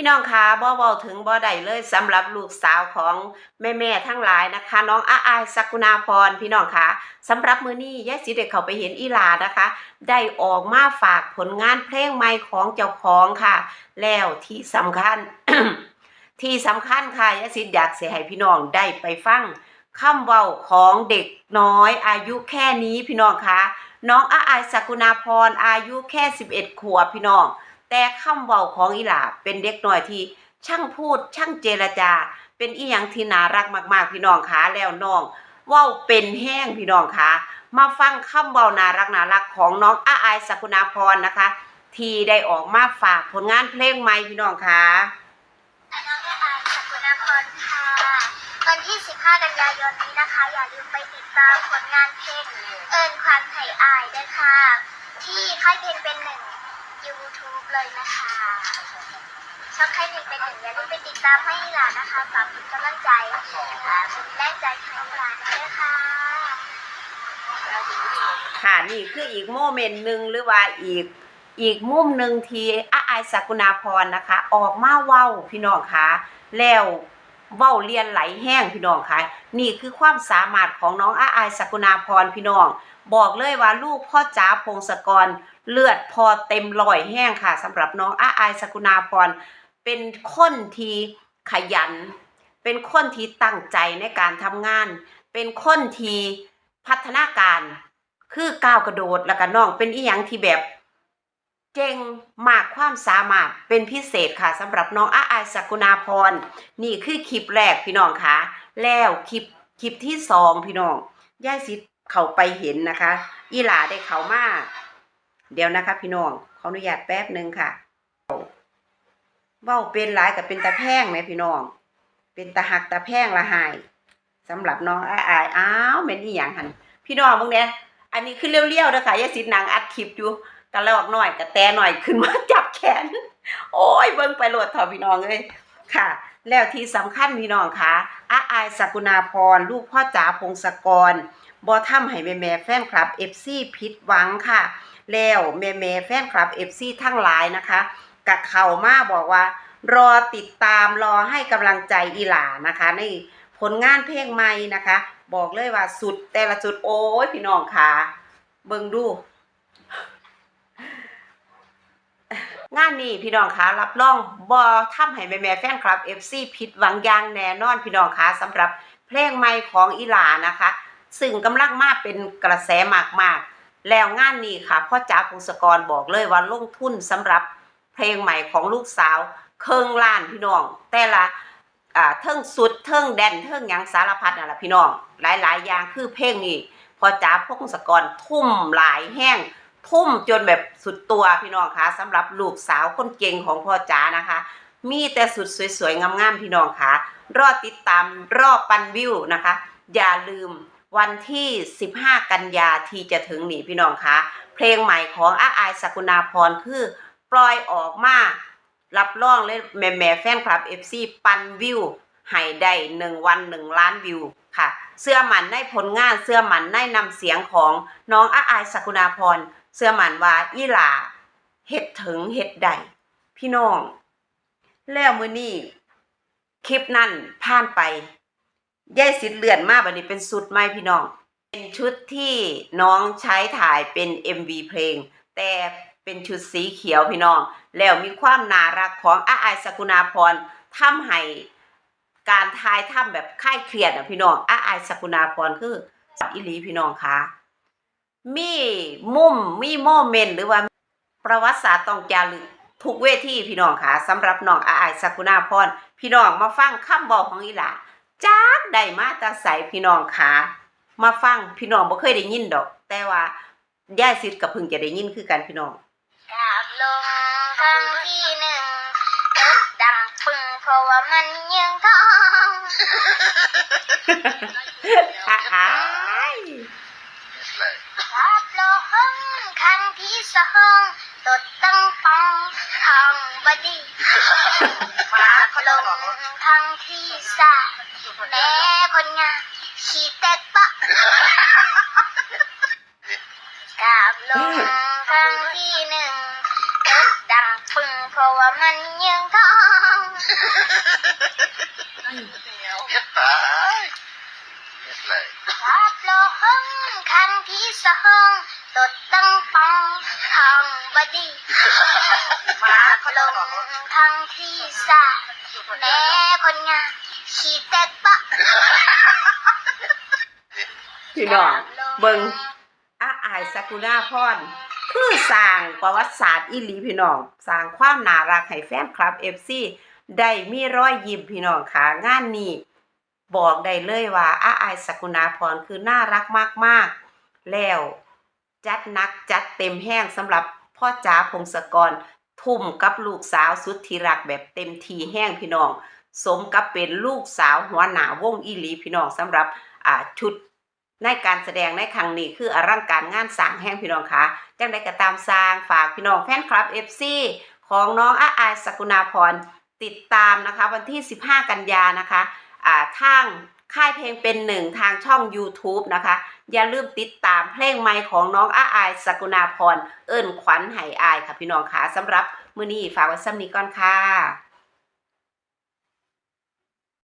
พี่น้องคะบ่เว้าถึงบ่ได้เลยสำหรับลูกสาวของแม่ๆทั้งหลายนะคะ น้องอาอายสักุณาพรพี่น้องคะสำหรับมื้อนี้ยายสิได้เข้าไปเห็นอีลานะคะ ได้ออกมาฝากผลงานเพลงใหม่ของเจ้าของค่ะ แล้วที่สำคัญ ที่สำคัญค่ะยายสิอยากสิให้พี่น้องได้ไปฟังคำเว้าของเด็กน้อยอายุแค่นี้พี่น้องคะน้องอาอายสักุณาพรอายุแค่ 11 ขวบพี่น้อง แต่คำเว้าของอีหลาเป็นเด็กน้อยที่ช่างพูดช่างเจรจา เป็นอีหยังที่น่ารักมาก ๆ พี่น้องคะแล้วน้องเว้าเป็นแห้งพี่น้องคะมาฟังคำเว้าน่ารักน่ารักของน้องอาอายสกุณาพรนะคะ ที่ได้ออกมาฝากผลงานเพลงใหม่พี่น้องคะน้องอายสักุณาพรค่ะวันที่ 15 กันยายนนี้นะคะ อย่าลืมไปติดตามผลงานเพลงเอิญความไห่อายด้วยค่ะ ที่ค่ายเพลงเป็นหนึ่ง YouTube เลยนะคะชอบค่ายเพลงเป็นหนึ่งอย่าลืมไปติดตามให้หลานนะคะฝากเป็นกำลังใจค่ะเป็นแรงใจให้หลานด้วยค่ะค่ะนี่คืออีกโมเมนต์หนึ่งหรือว่าอีกอีกมุมหนึ่งที่อาอายสกุณาพรนะคะ ออกมาเว้าพี่น้องคะแล้ว เว้าเรียนไหลแห้งพี่น้องค่ะ นี่คือความสามารถของน้องอาอายสกุณาพรพี่น้อง บอกเลยว่าลูกพ่อจ๋าพงศกรเลือดพอเต็มรอยแห้งค่ะสำหรับน้องอาอายสกุณาพรเป็นคนที่ขยัน เป็นคนที่ตั้งใจในการทำงาน เป็นคนที่พัฒนาการ คือก้าวกระโดดแล้วก็น้องเป็นอีหยังที่แบบ เก่งมากความสามารถเป็นพิเศษค่ะสำหรับน้องอาอายสกุณาพร นี่คือคลิปแรกพี่น้องคะแล้วคลิปคลิปที่สองพี่น้องย่ายสิเขาไปเห็นนะคะ อีหลาได้เขามาเดี๋ยวนะคะ พี่น้องขออนุญาตแป๊บหนึ่งค่ะเว้าเป็นหลายกับเป็นตาแพงไหมพี่น้อง เป็นตาหักตาแพงละหายสำหรับน้องอาอายอ้าวเป็นอีหยังหันพี่น้องมึงเนี่ยอันนี้คือเลี้ยวๆนะคะยายสินางอัดคลิปอยู่ กระลอกหน่อยกระแตหน่อยขึ้นมาจับแขน โอ้ยเบิ่งไปโหลดเถอะพี่น้องเอ้ยค่ะ แล้วที่สำคัญพี่น้องคะอาอายสกุณาพรลูกพ่อจ๋าพงศกรบ่ทำให้แม่แม่แฟนคลับ FC ผิดหวังค่ะ แล้วแม่แม่แฟนคลับ FC ทั้งหลายนะคะกะเข้ามาบอกว่า รอติดตามรอให้กำลังใจอีหลานะคะ ในผลงานเพลงใหม่นะคะ บอกเลยว่าสุดแต่ละจุดโอ้ยพี่น้องค่ะ เบิ่งดู งานนี้พี่น้องคะรับรองบ่ทำให้แม่ๆแฟนคลับ FC ผิดหวังอย่างแน่นอนพี่น้องคะสำหรับเพลงใหม่ของอีหลานะคะ ซึ่งกำลังมาเป็นกระแสมากๆ แล้วงานนี้ค่ะพ่อจ๋าพงศกรบอกเลยว่าลงทุนสำหรับเพลงใหม่ของลูกสาวเครื่องล้านพี่น้อง แต่ละอ่าเทิงสุดเทิงแดนเทิงยังสารพัดนั่นแหละพี่น้อง หลายๆ อย่างคือเพลงนี้พ่อจ๋าพงศกรทุ่มหลายแห้ง ทุ่มจนแบบสุดตัวพี่น้องคะสำหรับลูกสาวคนเก่งของพ่อจ๋านะคะ มีแต่สุดสวยๆงามๆพี่น้องคะรอติดตามรอบปันวิวนะคะ อย่าลืมวันที่ 15 กันยาที่จะถึงนี่พี่น้องคะเพลงใหม่ของอาอายสกุณาพรคือปล่อยออกมารับรองเลยแม่แม่แฟนคลับ FC ปันวิวให้ได้หนึ่งวันหนึ่งล้านวิวค่ะ เสื้อหมันในผลงานเสื้อหมันในนำเสียงของน้องอาอายสกุณาพร เสื้อหมันว่าอีหลาเฮ็ดถึงเฮ็ดใดพี่น้อง แล้วมือนี้คลิปนั้นผ่านไปยายสิทธิ์เลื่อนมากบัดนี้เป็นสุดใหมพี่น้อง เป็นชุดที่น้องใช้ถ่ายเป็น MV เพลง แต่เป็นชุดสีเขียวพี่น้อง แล้วมีความน่ารักของอาอายสกุณาพรทำให้การทายทำแบบคลายเครียดอะพี่น้องอาอายสกุณาพรคืออีหลีพี่น้องคะ มีมุมมีโมเมนต์หรือว่าประวัติศาสตร์ต้องจารึกทุกเวทีพี่น้องค่ะสำหรับน้องอาอายสกุณาพรพี่น้องมาฟังคำบอกของอีหลาจากได้มาแตาใสพี่น้องค่ะมาฟังพี่น้องบ่เคยได้ยินดอก แต่ว่าย่ายซิดกับเพึ่งจะได้ยินคือกันพี่น้องกราบลงครั้งที่หนึ่งรถดังปึงเพราะว่ามันยังท้อง อ้ายกราบลงครั้งที่สองตดตั้งปองทองบดีกราลงครั้งที่สามแม่คนงามขี้แตกปะกราบลงครั้งที่หนึ่งรถดังปึงเพราะว่ามันยังท้อง เฮ็ดไปเฮ็ดเลย รับโลหง ครั้งที่สองตดตั้งปองทองบดีมาลงครั้งที่สามแม่คนงานขี่แตกปะพี่น้องเบิงอาอายสกุณาพรคือสร้างประวัติศาสตร์อีหลีพี่น้องสร้างความน่ารักให้แฟนคลับ FC ได้มีรอยยิ้มพี่น้องค่ะงานนี้ บอกได้เลยว่าอาอายสกุณาพรคือน่ารักมากๆ แล้วจัดนักจัดเต็มแห้งสำหรับพ่อจ๋าพงศกรทุ่มกับลูกสาวสุดที่รักแบบเต็มทีแห้งพี่น้อง สมกับเป็นลูกสาวหัวหน้าวงอีหลีพี่น้องสำหรับชุดในการแสดงในครั้งนี้คืออลังการงานสร้างแห้งพี่น้องคะจังได้ก็ตามสร้างฝากพี่น้องแฟนคลับ FC ของน้องอาอายสกุณาพรติดตามนะคะ วันที่ 15 กันยานะคะ ทางค่ายเพลงเป็นหนึ่งทางช่อง YouTube นะคะ อย่าลืมติดตามเพลงใหม่ของน้องอาอายสกุณาพร เอิญขวัญไหอายค่ะพี่น้องคะสำหรับมื้อนี้ฝากไว้ซ้ำนี้ก่อนค่ะ